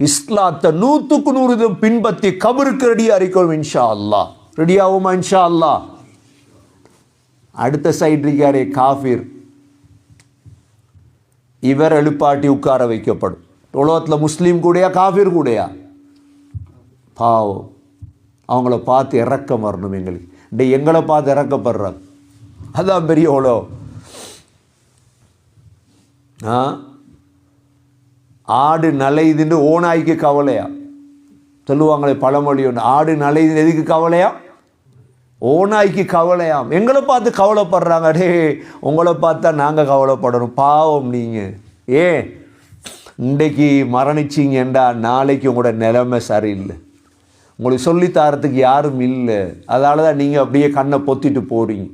இஸ்லாத்தை நூற்றுக்கு நூறு இதும் பின்பற்றி கபருக்கு ரெடியாக இருக்கணும் இன்ஷா அல்லாஹ் ரெடியாகுமா இன்ஷா அல்லாஹ் அடுத்த சைடு இருக்காரே காஃபிர். இவர் எழுப்பாட்டி உட்கார வைக்கப்படும். உலகத்தில் முஸ்லீம் கூடயா காஃபிர் கூடயா? பாவம். அவங்கள பார்த்து இறக்கம் வரணும் எங்களுக்கு. இந்த எங்களை பார்த்து இறக்கப்படுறாங்க. அதான் பெரிய உலகம். ஆ? ஆடு நலையுதுன்னு ஓனாய்க்கு கவலையா? சொல்லுவாங்களே பழமொழி ஒன்று ஆடு நலையுது எதுக்கு கவலையா? ஓனாய்க்கு கவலையாம். எங்களை பார்த்து கவலைப்படுறாங்க. டே உங்களை பார்த்தா நாங்கள் கவலைப்படணும். பாவம் நீங்கள் ஏன்? இன்றைக்கு மரணிச்சிங்கண்டா நாளைக்கு உங்களோட நிலைமை சரியில்லை. உங்களுக்கு சொல்லித்தாரத்துக்கு யாரும் இல்லை. அதால் தான் நீங்கள் அப்படியே கண்ணை பொத்திட்டு போகிறீங்க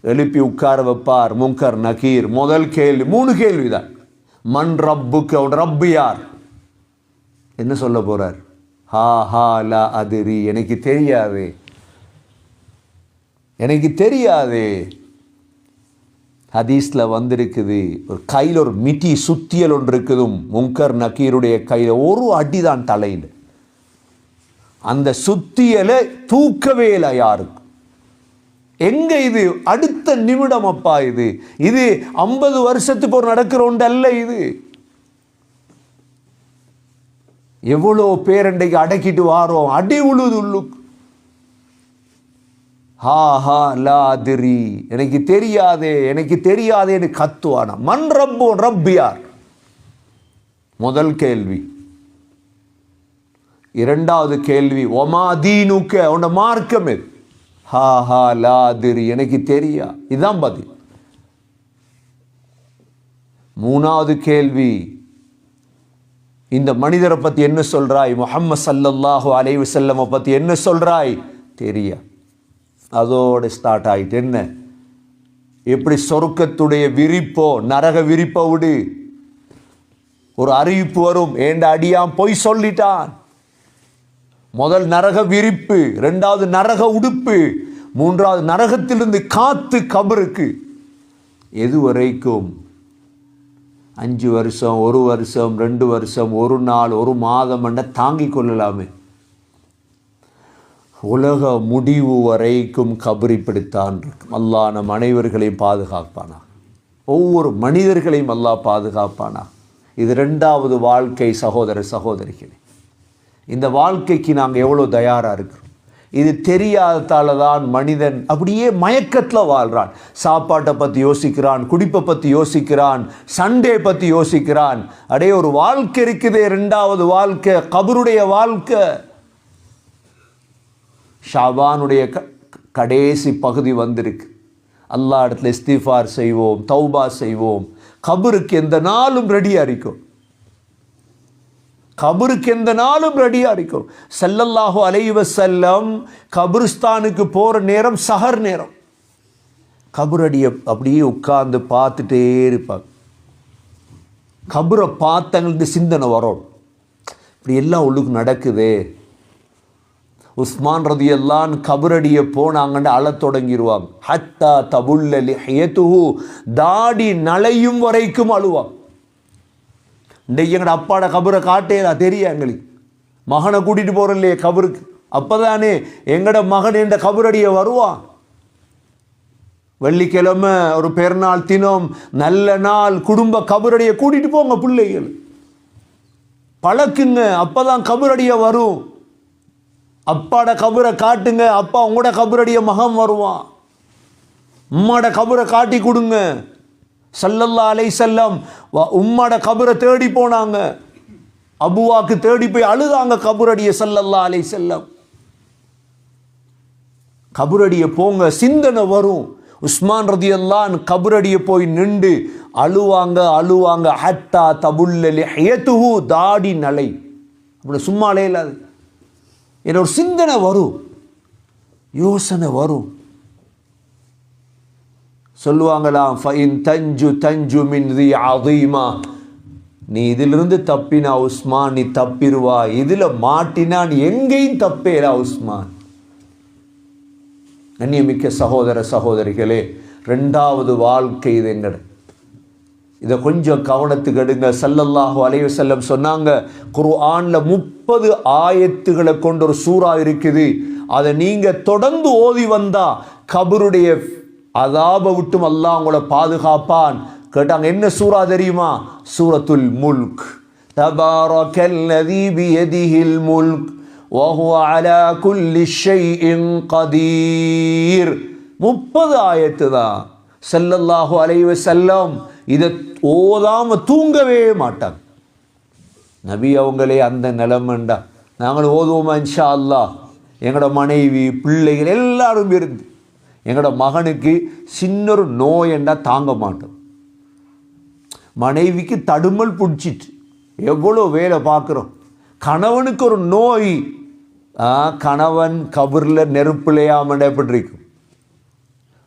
எழுப்பி உட்கார வைப்பார் முங்கர் நகீர். முதல் கேள்வி மூணு கேள்வி தான் மண் ரப்புக்கு அவன் ரப்பு யார்? என்ன சொல்ல போறார்? ஹா ஹா லா அதிரி. எனக்கு தெரியாது. எனக்கு தெரியாது. ஹதீஸில் வந்திருக்குது. ஒரு கையில் ஒரு மிட்டி சுத்தியல் ஒன்று இருக்குதும் முங்கர் நக்கீருடைய கையில் ஒரு அடி தான் தலையில். அந்த சுத்தியலை தூக்கவே இல்லை யாருக்கு எங்க இது? அடுத்த நிமிடம் அப்பா இது. இது ஐம்பது வருஷத்துக்கு ஒரு நடக்கிற ஒன்று அல்ல இது. எவ்வளோ பேரண்டைக்கு அடக்கிட்டு வாரோம் அடி உழுது உள்ளுக்கு ஹா ஹா லா திரி. எனக்கு தெரியாதே எனக்கு தெரியாதேன்னு கத்துவானா? மண் ரப்போ ரப்பியார் முதல் கேள்வி. இரண்டாவது கேள்வி ஒமா தீனுக்க? உன்னோட மார்க்கம் எது? ஹா ஹா லாதிரி எனக்கு தெரியா? இதுதான் பதில். மூணாவது கேள்வி. இந்த மனிதரை பற்றி என்ன சொல்கிறாய் முஹம்மது சல்லல்லாஹு அலைவு செல்லமை பற்றி என்ன சொல்கிறாய் தெரியா. அதோடு ஸ்டார்ட் ஆயிட்டு என்ன? எப்படி சொருக்கத்துடைய விரிப்போ நரக விரிப்பை விடு. ஒரு அறிவிப்பு வரும். ஏண்ட அடியான் பொய் சொல்லிட்டான்? முதல் நரக விரிப்பு ரெண்டாவது நரக உடுப்பு மூன்றாவது நரகத்திலிருந்து காத்து கபருக்கு. எது வரைக்கும்? அஞ்சு வருஷம் ஒரு வருஷம் ரெண்டு வருஷம் ஒரு நாள் ஒரு மாதம் என்ன தாங்கிக் கொள்ளலாமே. உலக முடிவு வரைக்கும் கபரி பிடித்தான் இருக்கும். அல்லாஹ் நம் அனைவர்களையும் பாதுகாப்பானா ஒவ்வொரு மனிதர்களையும் அல்லாஹ் பாதுகாப்பானா இது ரெண்டாவது வாழ்க்கை சகோதர சகோதரிகளே. இந்த வாழ்க்கைக்கு நாங்கள் எவ்வளோ தயாராக இருக்கிறோம்? இது தெரியாததால தான் மனிதன் அப்படியே மயக்கத்தில் வாழ்கிறான் சாப்பாட்டை பற்றி யோசிக்கிறான் குடிப்பை பற்றி யோசிக்கிறான் சண்டே பற்றி யோசிக்கிறான். அடே ஒரு வாழ்க்கை இருக்குதே ரெண்டாவது வாழ்க்கை கபருடைய வாழ்க்கை. ஷாபானுடைய க கடைசி பகுதி வந்திருக்கு. அல்லா இடத்துல இஸ்திஃபார் செய்வோம் தௌபா செய்வோம். கபருக்கு எந்த நாளும் ரெடியாக இருக்கும். கபருக்கு எந்த நாளும் ரெடியாக இருக்கும் செல்லல்லாஹோ அலைவ செல்லம் கபருஸ்தானுக்கு போகிற நேரம் சஹர் நேரம். கபரடியை அப்படியே உட்கார்ந்து பார்த்துட்டே இருப்பாங்க. கபரை பார்த்தங்களுக்கு சிந்தனை வரும். இப்படி எல்லாம் உள்ளுக்கு நடக்குதே. உஸ்மான் ரதி எல்லாம் கபரடியை போனாங்கன்னு அழத் தொடங்கிடுவாங்க ஹத்தா தபுல்லி ஹேத்துஹு தாடி நலையும் வரைக்கும் அழுவாங்க. இன்றைக்கு எங்கட அப்பாட கபரை காட்டேதா தெரியும் எங்களுக்கு? மகனை கூட்டிகிட்டு போகிறோம் இல்லையே கபருக்கு. அப்போதானே எங்கட மகன் இந்த கபரடியை வருவான். வெள்ளிக்கிழமை ஒரு பெருநாள் தினம் நல்ல நாள் குடும்ப கபரடியை கூட்டிகிட்டு போங்க பிள்ளைகள். பழக்குங்க அப்பதான் கபரடியை வரும். அப்பாட கபரை காட்டுங்க அப்பா உங்களோட கபரடிய மகன் வருவான். உம்மாட கபரை காட்டி கொடுங்க. சல்லல்லா அலை செல்லம் உம்மாட கபரை தேடி போனாங்க. அபுவாக்கு தேடி போய் அழுதாங்க கபரடிய சல்லல்லா அலை செல்லம் கபரடிய போங்க சிந்தனை வரும். உஸ்மான் ரதி எல்லாம் போய் நின்று அழுவாங்க அழுவாங்க. ஹத்தா தபுல்லி ஹயத்துஹு தாடி நலை. அப்படி சும்மா அலையிலாது. என்ற ஒரு சிந்தனை வரும். யோசனை வரும். சொல்லுவாங்களாம் ஃபைன் தஞ்சு தஞ்சு மின் தி அதீமா நீ இதிலிருந்து தப்பினா உஸ்மான் நீ தப்பிடுவா இதில் மாட்டினா நீ எங்கேயும் தப்பேரா உஸ்மான். கண்ணியமிக்க சகோதர சகோதரிகளே ரெண்டாவது வாழ்க்கை இது எங்கட இதை கொஞ்சம் கவனத்துக்கு எடுங்க. சல்லல்லாஹு அலைய செல்லம் சொன்னாங்க குர்ஆன்ல முப்பது ஆயத்துகளை கொண்ட ஒரு சூறா இருக்குது. அதை நீங்க தொடர்ந்து ஓதி வந்தா கபருடைய அதாப விட்டும் அல்லாஹ் உங்களை பாதுகாப்பான் கேட்டாங்க என்ன சூறா தெரியுமா சூரத்துல் முல்க் தபாரக்கல்லதி பியதிஹில் முல்க் وهو على كل شيء قدير முப்பது ஆயத்து தான் செல்லல்லாஹு அலைவ செல்லம் இதை ஓதாம தூங்கவே மாட்டாங்க நபி அவங்களே அந்த நிலைமைண்டா நாங்கள் ஓதுவோமா இன்ஷா அல்லாஹ் எங்களோட மனைவி பிள்ளைகள் எல்லாரும் இருந்து எங்களோட மகனுக்கு சின்ன ஒரு நோயண்டா தாங்க மாட்டோம். மனைவிக்கு தடுமல் பிடிச்சிட்டு எவ்வளோ வேலை பார்க்குறோம். கணவனுக்கு ஒரு நோய். கணவன் கபரில் நெருப்பிலையாமண்ட எப்படி இருக்கும்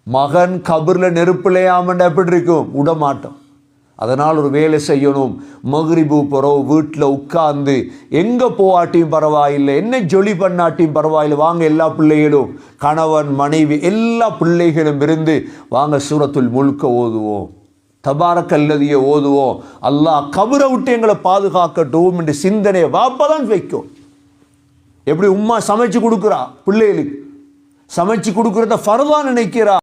மகன் கபரில் நெருப்பிலையாமண்ட எப்படி இருக்கும் விடமாட்டோம். அதனால் ஒரு வேலை செய்யணும். மகிரிபு போகிறோம் வீட்டில் உட்கார்ந்து எங்கே போகாட்டியும் பரவாயில்லை. என்ன ஜொலி பண்ணாட்டியும் பரவாயில்லை. வாங்க எல்லா பிள்ளைகளும் கணவன் மனைவி எல்லா பிள்ளைகளும் இருந்து வாங்க சூரத்துள் முழுக்க ஓதுவோம். தபாரக்கல்லதியை ஓதுவோம். அல்லாஹ் கபரை விட்டு எங்களை பாதுகாக்கட்டும் என்று சிந்தனையை வாப்பதான் வைக்கும். எப்படி உம்மா சமைச்சு கொடுக்குறா பிள்ளைகளுக்கு? சமைச்சு கொடுக்குறத ஃபர்தான் நினைக்கிறா?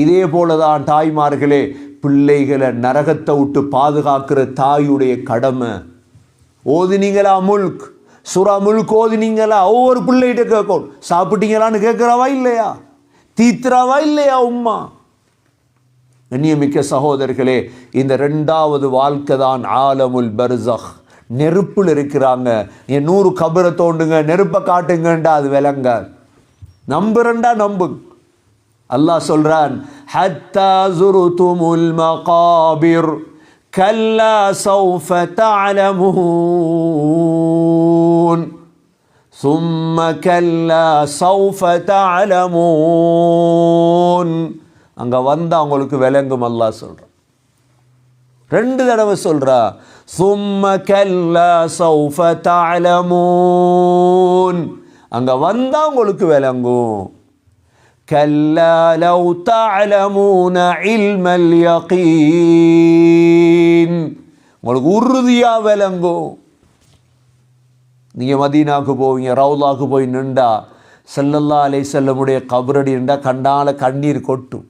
இதே போலதான் தாய்மார்களே பிள்ளைகளை நரகத்தை விட்டு பாதுகாக்கிற தாயுடைய கடமை. ஓதினீங்களா முல்க்? சுறா முல்க் ஓதினீங்களா? ஒவ்வொரு பிள்ளைகிட்ட கேட்கும் சாப்பிட்டீங்களான்னு கேட்குறாவா இல்லையா? தீத்துறாவா இல்லையா உம்மா? கண்ணியமிக்க சகோதரர்களே இந்த ரெண்டாவது வாழ்க்கை தான் ஆலமுல் பர்சக். நெருப்பில் இருக்கிறாங்க. என் நூறு கபரை தோண்டுங்க நெருப்பை காட்டுங்கண்டா அது விளங்க நம்புறண்டா நம்பு. அல்லாஹ் சொல்றான் ஹத்தா ஜுருதுமுல் மகாபிர் கல்லா சௌஃப தஅலமூன் ثم كلا سوف تعلمون அங்க வந்தா உங்களுக்கு விளங்கும் அல்லாஹ் சொல்றான் ரெண்டு தடவை சொல்றா சும்ம கல்லா சௌஃப தஅலமூன் அங்க வந்தா உங்களுக்கு விளங்கும் كلا لو تعلمون علم اليقين. உங்களுக்கு உறுதியா விளங்கும் நீங்கள் மதீனாவுக்கு போவீங்க ரவுலாவுக்கு போய் நின்றா செல்லல்லா அலை செல்லமுடைய கபரடி நின்றா கண்டால கண்ணீர் கொட்டும்.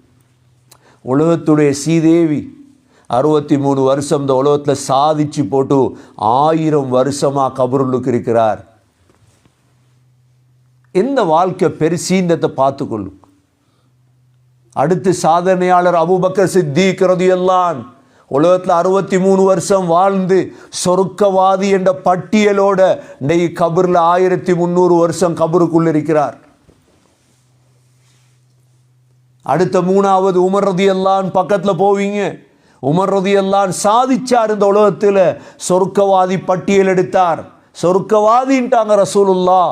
உலகத்துடைய சீதேவி அறுபத்தி மூணு வருஷம் இந்த உலகத்தில் சாதிச்சு போட்டு ஆயிரம் வருஷமாக கபருளுக்கு இருக்கிறார். எந்த வாழ்க்கை பெருசீந்தத்தை பார்த்துக்கொள்ளும். அடுத்து சாதனையாளர் அபுபக்கர் சித்திக்கிறது எல்லாம் உலகத்தில் அறுபத்தி மூணு வருஷம் வாழ்ந்து சொருக்கவாதி என்ற பட்டியலோட இன்றைக்கு கபரில் ஆயிரத்தி முந்நூறு வருஷம் கபருக்குள் இருக்கிறார். அடுத்த மூணாவது உமர்றது எல்லாம் பக்கத்தில் போவீங்க. உமர்றது எல்லாம் சாதிச்சார் இந்த உலகத்தில் சொருக்கவாதி பட்டியல் எடுத்தார். சொருக்கவாதின்ட்டாங்க ரசூலுல்லா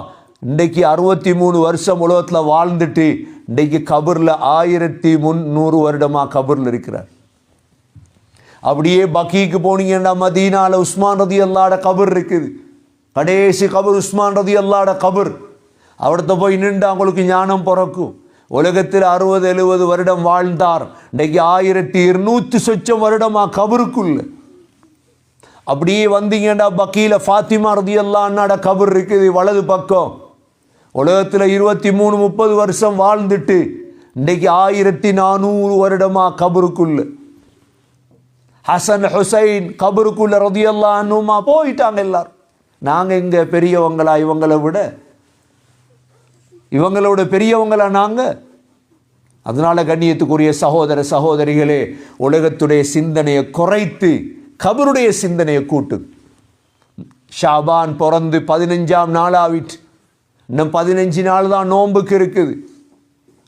இன்றைக்கு அறுபத்தி மூணு வருஷம் உலகத்தில் வாழ்ந்துட்டு இன்றைக்கு கபரில் ஆயிரத்தி முந்நூறு வருடமாக கபரில் இருக்கிறார். அப்படியே பக்கீக்கு போனீங்கன்னா மதீனால உஸ்மான் ரதி அல்லாட கபர் இருக்குது. கடைசி கபர் உஸ்மான் ரதி அல்லாட கபர். அவடத்த போய் நின்று அவங்களுக்கு ஞானம் பிறக்கும். உலகத்தில் அறுபது எழுபது வருடம் வாழ்ந்தார். இன்றைக்கு ஆயிரத்தி இருநூற்றி சொச்சம் வருடமா கபருக்குள்ள. அப்படியே வந்தீங்கன்னா பக்கீல ஃபாத்திமா ரதி அல்லாட கபர் இருக்குது வலது பக்கம். உலகத்தில் இருபத்தி மூணு முப்பது வருஷம் வாழ்ந்துட்டு இன்னைக்கு ஆயிரத்தி நானூறு வருடமா கபருக்குள்ள. ஹசன் ஹுசைன் கபருக்குள்ள ரதியல்லா அண்ணுமா போயிட்டாங்க எல்லாரும். நாங்கள் இங்கே பெரியவங்களா இவங்களை விட. இவங்களோட பெரியவங்களா நாங்கள் அதனால கண்ணியத்துக்குரிய சகோதர சகோதரிகளே உலகத்துடைய சிந்தனையை குறைத்து கபருடைய சிந்தனையை கூட்டு. ஷாபான் பிறந்து பதினஞ்சாம் நாளாவிட்டு இன்னும் பதினஞ்சு நாள் தான் நோன்புக்கு இருக்குது.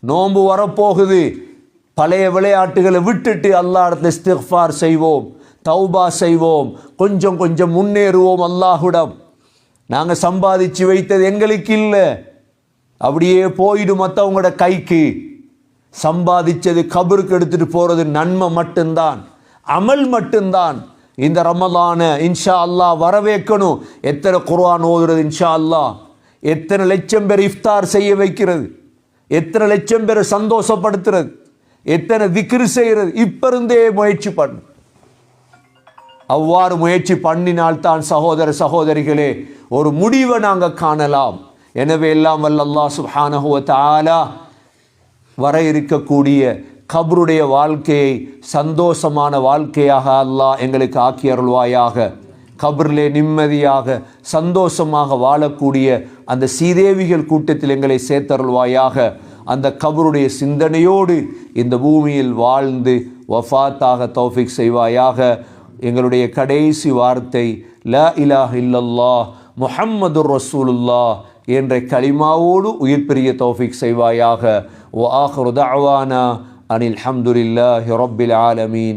நோன்பு வரப்போகுது. பழைய விளையாட்டுகளை விட்டுட்டு அல்லாஹ் இடத்துல இஸ்திஃபார் செய்வோம் தௌபா செய்வோம் கொஞ்சம் கொஞ்சம் முன்னேறுவோம் அல்லாஹுடம் நாங்கள் சம்பாதிச்சு வைத்தது எங்களுக்கு இல்லை. அப்படியே போயிடும் மற்றவங்களோட கைக்கு. சம்பாதிச்சது கபருக்கு எடுத்துட்டு போகிறது நன்மை மட்டும்தான் அமல் மட்டும்தான். இந்த ரமலான இன்ஷா அல்லாஹ் வரவேற்கணும். எத்தனை குர்ஆன் ஓதுறது இன்ஷா அல்லாஹ்? எத்தனை லட்சம் பேர் இஃப்தார் செய்ய வைக்கிறது? எத்தனை லட்சம் பேரை சந்தோஷப்படுத்துறது? எத்தனை திக்ரு செய்கிறது? இப்போ இருந்தே முயற்சி பண்ணு. அவ்வாறு முயற்சி பண்ணினால்தான் சகோதர சகோதரிகளே ஒரு முடிவை நாங்கள் காணலாம். எனவே எல்லாம் வல்ல அல்லாஹ் சுப்ஹானஹு வர இருக்கக்கூடிய கபருடைய வாழ்க்கையை சந்தோஷமான வாழ்க்கையாக அல்லாஹ் எங்களுக்கு ஆக்கி அருள்வாயாக. கபர்லே நிம்மதியாக சந்தோஷமாக வாழக்கூடிய அந்த சீதேவிகள் கூட்டத்தில் எங்களை சேர்த்தருள்வாயாக. அந்த கபருடைய சிந்தனையோடு இந்த பூமியில் வாழ்ந்து வஃபாத்தாக தௌஃபிக் செய்வாயாக. எங்களுடைய கடைசி வார்த்தை ல இலாஹ் இல்லல்லா முஹம்மது ரசூலுல்லா என்ற கலிமாவோடு உயிர் பெரிய தௌஃபிக் செய்வாயாக. வ ஆஹ்ரு அனில் ஹம்துலில்லாஹி ரப்பில் ஆலமீன்.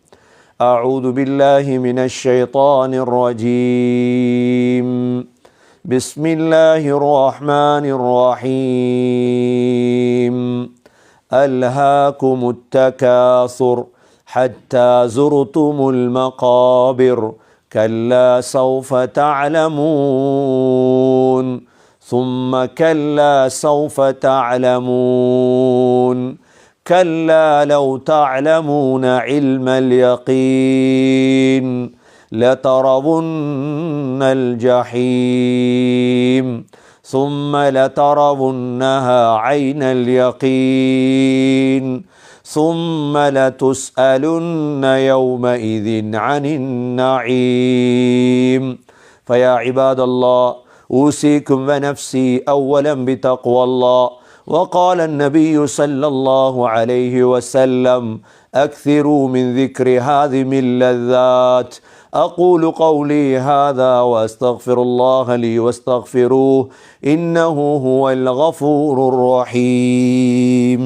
أعوذ بالله من الشيطان الرجيم. بسم الله الرحمن الرحيم. ألهاكم التكاثر حتى زرتم المقابر كلا سوف تعلمون. ثم كلا سوف تعلمون. كلا لو تعلمون علم اليقين لترون الجحيم ثم لترونها عين اليقين ثم لتسالن يومئذ عن النعيم فيا عباد الله اوصيكم ونفسي اولا بتقوى الله وقال النبي صلى الله عليه وسلم أكثروا من ذكر هذه اللذات. أقول قولي هذا وأستغفر الله لي واستغفروه إنه هو الغفور الرحيم.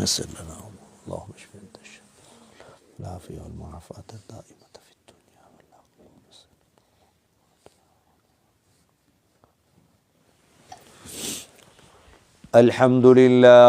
نسأل اللهم اشف انت الشر. العافيه الحمد لله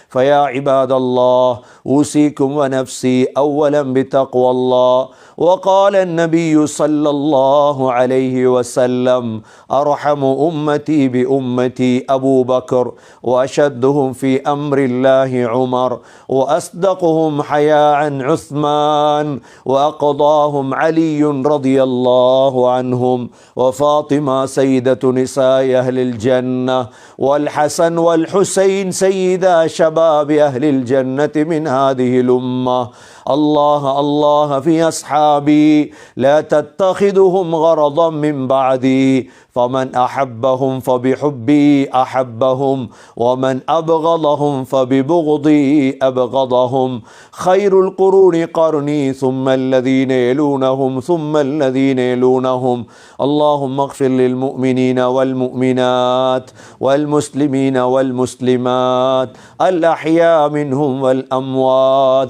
فيا عباد الله أوصيكم ونفسي اولا بتقوى الله. وقال النبي صلى الله عليه وسلم أرحم أمتي بأمتي أبو بكر وأشدهم في أمر الله عمر وأصدقهم حياء عثمان وأقضاهم علي رضي الله عنهم وفاطمة سيدة نساء أهل الجنة والحسن والحسين سيدا شباب أبواب أهل الجنة من هذه الأمة. الله الله في أصحابي لا تتخذهم غرضا من بعدي. فمن أحبهم فبحبي أحبهم ومن أبغضهم فببغضي أبغضهم. خير القرون قرني ثم الذين يلونهم ثم الذين يلونهم. اللهم اغفر للمؤمنين والمؤمنات والمسلمين والمسلمات. الأحياء منهم والأموات.